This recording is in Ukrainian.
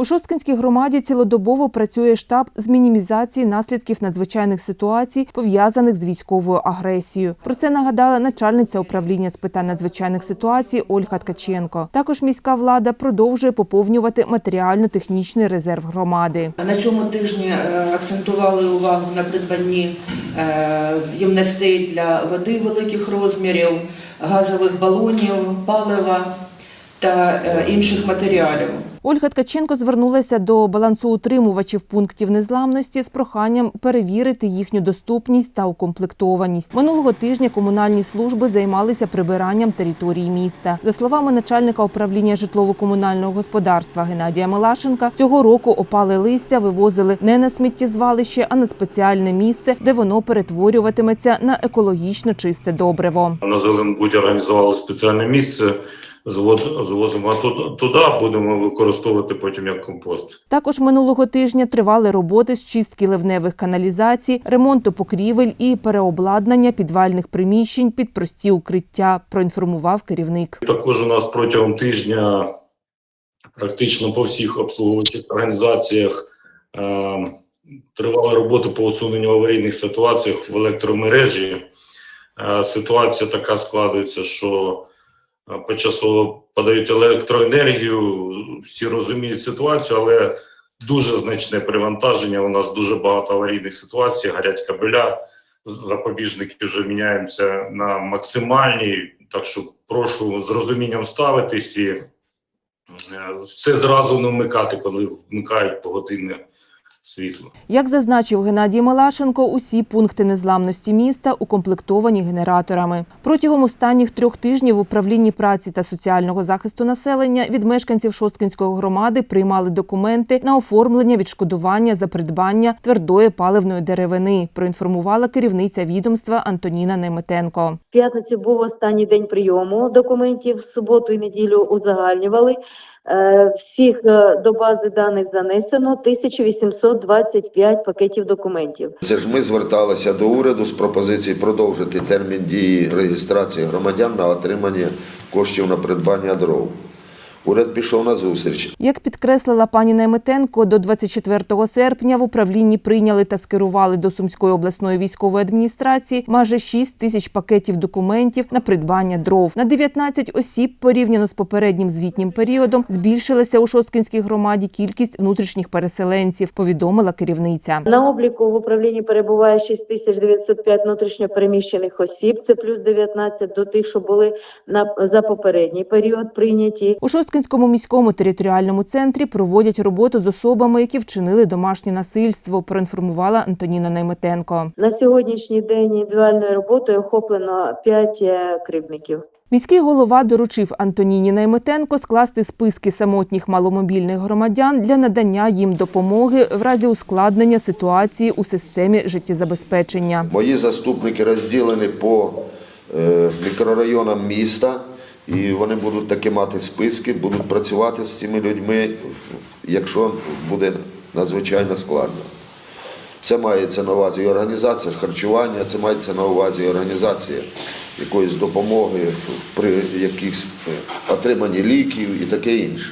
У Шосткинській громаді цілодобово працює штаб з мінімізації наслідків надзвичайних ситуацій, пов'язаних з військовою агресією. Про це нагадала начальниця управління з питань надзвичайних ситуацій Ольга Ткаченко. Також міська влада продовжує поповнювати матеріально-технічний резерв громади. На цьому тижні е, акцентували увагу на придбанні е, ємностей для води великих розмірів, газових балонів, палива та е, інших матеріалів. Ольга Ткаченко звернулася до балансоутримувачів пунктів незламності з проханням перевірити їхню доступність та укомплектованість. Минулого тижня комунальні служби займалися прибиранням території міста. За словами начальника управління житлово-комунального господарства Геннадія Милашенка, цього року опали листя вивозили не на сміттєзвалище, а на спеціальне місце, де воно перетворюватиметься на екологічно чисте добриво. На Зеленбуді організували спеціальне місце. Звозимо ту- туди, будемо використовувати потім як компост. Також минулого тижня тривали роботи з чистки ливневих каналізацій, ремонту покрівель і переобладнання підвальних приміщень під прості укриття. Проінформував керівник. Також у нас протягом тижня практично по всіх обслуговуючих організаціях е, тривали роботи по усуненню аварійних ситуацій в електромережі. Е, ситуація така складається, що почасово подають електроенергію, всі розуміють ситуацію, але дуже значне перевантаження. У нас дуже багато аварійних ситуацій, горять кабеля. Запобіжники вже міняємося на максимальні. Так що прошу з розумінням ставитись і е, все зразу не вмикати, коли вмикають погодинне світло. Як зазначив Геннадій Малашенко, усі пункти незламності міста укомплектовані генераторами. Протягом останніх трьох тижнів в управлінні праці та соціального захисту населення від мешканців Шосткинської громади приймали документи на оформлення відшкодування за придбання твердої паливної деревини. Проінформувала керівниця відомства Антоніна Неметенко. П'ятницю був останній день прийому документів. В суботу і неділю узагальнювали. Е, Всіх е, до бази даних занесено 1825 пакетів документів. Це ж ми зверталися до уряду з пропозицією продовжити термін дії реєстрації громадян на отримання коштів на придбання дров. Уряд пішов на зустріч. Як підкреслила пані Найметенко, до 24 серпня в управлінні прийняли та скерували до Сумської обласної військової адміністрації майже 6 тисяч пакетів документів на придбання дров. На 19 осіб порівняно з попереднім звітнім періодом збільшилася у Шосткинській громаді кількість внутрішніх переселенців, повідомила керівниця. На обліку в управлінні перебуває 6905 внутрішньопереміщених осіб. Це плюс 19 до тих, що були на за попередній період прийняті. У Шосткинському міському територіальному центрі проводять роботу з особами, які вчинили домашнє насильство. Проінформувала Антоніна Найметенко. На сьогоднішній день індивідуальною роботою охоплено 5 кривдників. Міський голова доручив Антоніні Найметенко скласти списки самотніх маломобільних громадян для надання їм допомоги в разі ускладнення ситуації у системі життєзабезпечення. Мої заступники розділені по е, мікрорайонам міста, і вони будуть таки мати списки, будуть працювати з цими людьми, якщо буде надзвичайно складно. Це мається на увазі організація харчування, це мається на увазі організація якоїсь допомоги при якихось е, отриманні ліків і таке інше.